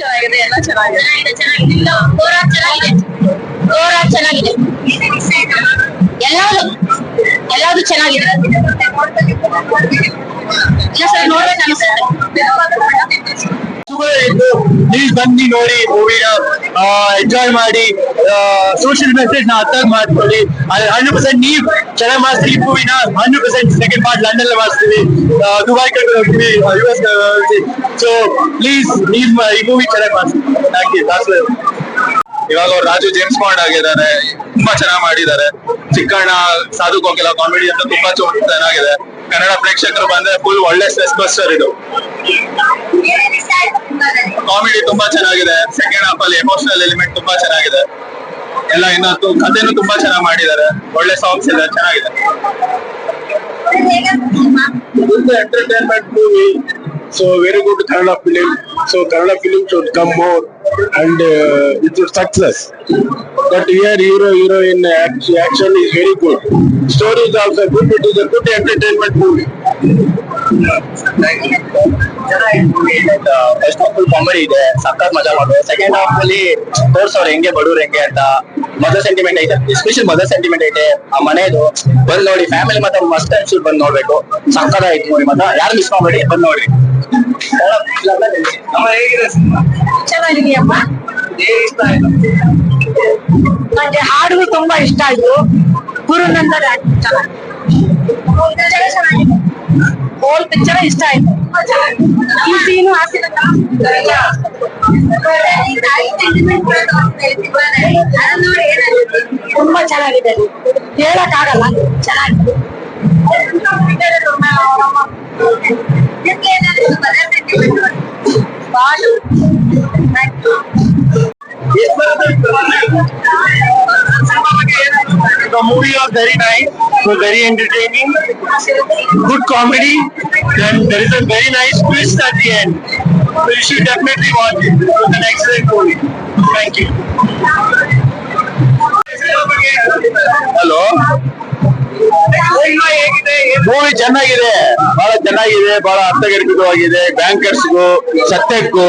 ಚೆನ್ನಾಗಿದೆ ಎಲ್ಲ ಚೆನ್ನಾಗಿದೆ. ಚೆನ್ನಾಗಿದೆ ಓವರಾಲ್ ಚೆನ್ನಾಗಿದೆ. ಎಲ್ಲಾದ್ರು ಎಲ್ಲಾದ್ರು ಚೆನ್ನಾಗಿದೆ. ಇನ್ನೊಂದ್ಸಲ ನೋಡ್ಬೇಕು ಅನಿಸುತ್ತೆ. ಪ್ಲೀಸ್ ಬನ್ನಿ ನೋಡಿ ಮೂವಿನ ಎಂಜಾಯ್ ಮಾಡಿ ಸೋಷಿಯಲ್ ಮೆಸೇಜ್ನ ಅರ್ಥ ಮಾಡ್ಕೊಳ್ಳಿ. ಹಂಡ್ರೆಡ್ ಪರ್ಸೆಂಟ್ ನೀವ್ ಚೆನ್ನಾಗಿ ಮಾಡ್ತೀವಿ ಮೂವಿನ hundred percent second part London ಅಲ್ಲಿ ಮಾಡ್ತೀವಿ ದುಬೈ ಕಡೆ ಹೋಗ್ತೀವಿ ಯು ಎಸ್ ಸೊ ಪ್ಲೀಸ್ ನೀವ್ ಈ ಮೂವಿ ಚೆನ್ನಾಗಿ ಮಾಡ್ತೀವಿ ಥ್ಯಾಂಕ್ ಯು ಇವಾಗ ಅವ್ರು ರಾಜು ಜೇಮ್ಸ್ ಬಾಂಡ್ ಆಗಿದ್ದಾರೆ, ತುಂಬಾ ಚೆನ್ನಾಗಿ ಮಾಡಿದ್ದಾರೆ. ಚಿಕ್ಕಣ್ಣ ಸಾಧು ಕೋಕಿಲ ಕಾಮಿಡಿ ಅಂತ ತುಂಬಾ ಚೆನ್ನಾಗಿದೆ. ಕನ್ನಡ ಪ್ರೇಕ್ಷಕರು ಬಂದ್ರೆ ಫುಲ್ ಒಳ್ಳೆ ಸ್ಪೆಸ್ ಬಸ್ಟರ್ ಇದು. ಕಾಮಿಡಿ ತುಂಬಾ ಚೆನ್ನಾಗಿದೆ ಸೆಕೆಂಡ್ ಹಾಫ್ ಅಲ್ಲಿ ಎಮೋಷನಲ್ ಎಲಿಮೆಂಟ್ ತುಂಬಾ ಚೆನ್ನಾಗಿದೆ ಎಲ್ಲ ಇನ್ನೊಂದು ಕಥೆನು ತುಂಬಾ ಚೆನ್ನಾಗಿ ಮಾಡಿದ್ದಾರೆ ಒಳ್ಳೆ ಸಾಂಗ್ಸ್ ಇದೆ ಚೆನ್ನಾಗಿದೆ entertainment movie Kannada film. So Kannada film should come more and uh, it's a success. But here hero heroine act- action is very good. Story is also good. It is a good entertainment movie. First half full comedy ಇದೆ ಸಕ್ಕತ್ ಮಜಾ ಮಾಡೋದು. Second half ಅಲ್ಲಿ ತೋರ್ಸವ್ರು ಹೆಂಗೆ ಬಡವ್ರು ಹೆಂಗೆ ಅಂತ. Mother sentiment ಐತೆ ಎಸ್ಪೆಷಲ್ ಮದರ್ ಸೆಂಟಿಮೆಂಟ್ ಐತೆ. ಆ ಮನೆದು ಬಂದ್ ನೋಡಿ ಫ್ಯಾಮಿಲಿ ಮತ್ತೆ ಮಸ್ಟ್ ಅನ್ಸುಲ್ ಬಂದ್ ನೋಡ್ಬೇಕು. ಐತೆ ನೋಡಿ ಮತ್ತ ಯಾರು ಮಿಸ್ ಮಾಡ್ಬೇಡಿ ಬಂದ್ ನೋಡಿ ನಮ್ಮ ಹೇಗಿದೆ ಸಿನಿಮಾ? ಚೆನ್ನಾಗಿದೆಯಪ್ಪ ನಂಗೆ ಹಾಡುಗಳು ತುಂಬಾ ಇಷ್ಟ ಆಯ್ತು. ಗುರುನಂದನ್ ಚೆನ್ನಾಗಿದೆ. ಹೋಲ್ ಪಿಕ್ಚರ್ ಇಷ್ಟ ಆಯ್ತು ಈ ಸೀನು ಆ scene ಎಲ್ಲ ತುಂಬಾ ಚೆನ್ನಾಗಿದೆ ಹೇಳಕ್ ಆಗಲ್ಲ ಚೆನ್ನಾಗಿದೆ The movie was very nice. So very entertaining. Good comedy. Then there is a very nice twist at the end. So you should definitely watch it. It was an excellent movie. Thank you. Hello. Movie ಚೆನ್ನಾಗಿದೆ ಬಹಳ ಚೆನ್ನಾಗಿದೆ ಬಹಳ ಅರ್ಥಗರ್ಭಿತವಾಗಿದೆ ಬ್ಯಾಂಕರ್ಸ್ಗೂ ಸತ್ಯಕ್ಕೂ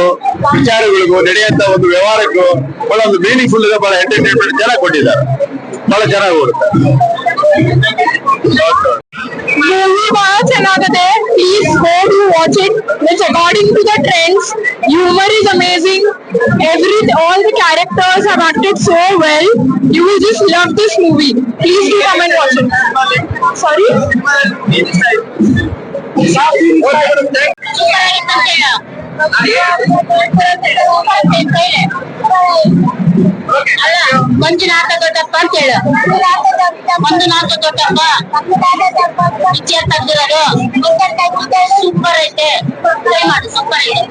ವಿಚಾರಗಳಿಗೂ ನಡೆಯುವಂತ ಒಂದು ವ್ಯವಹಾರಕ್ಕೂ ಬಹಳ ಒಂದು meaningful ಇದೆ ಬಹಳ entertainment ಜನ ಕೊಟ್ಟಿದ್ದಾರೆ ಬಹಳ ಚೆನ್ನಾಗಿ ಓಡುತ್ತೆ ಮೂವಿ ಬಹಳ ಚೆನ್ನಾಗಿದೆ please go to watch it it's according to the trends humour is amazing every all the characters have acted so well you will just love this movie please do come and watch it sorry super ಆಗಿತ್ತು ಕೇಳು. ಒಂದು ನಾಲ್ಕು ದೊಡ್ಡಪ್ಪ. Picture ತೆಗ್ದಿರೋದು super ಐತೆ. Try ಮಾಡು. Super ಐತೆ.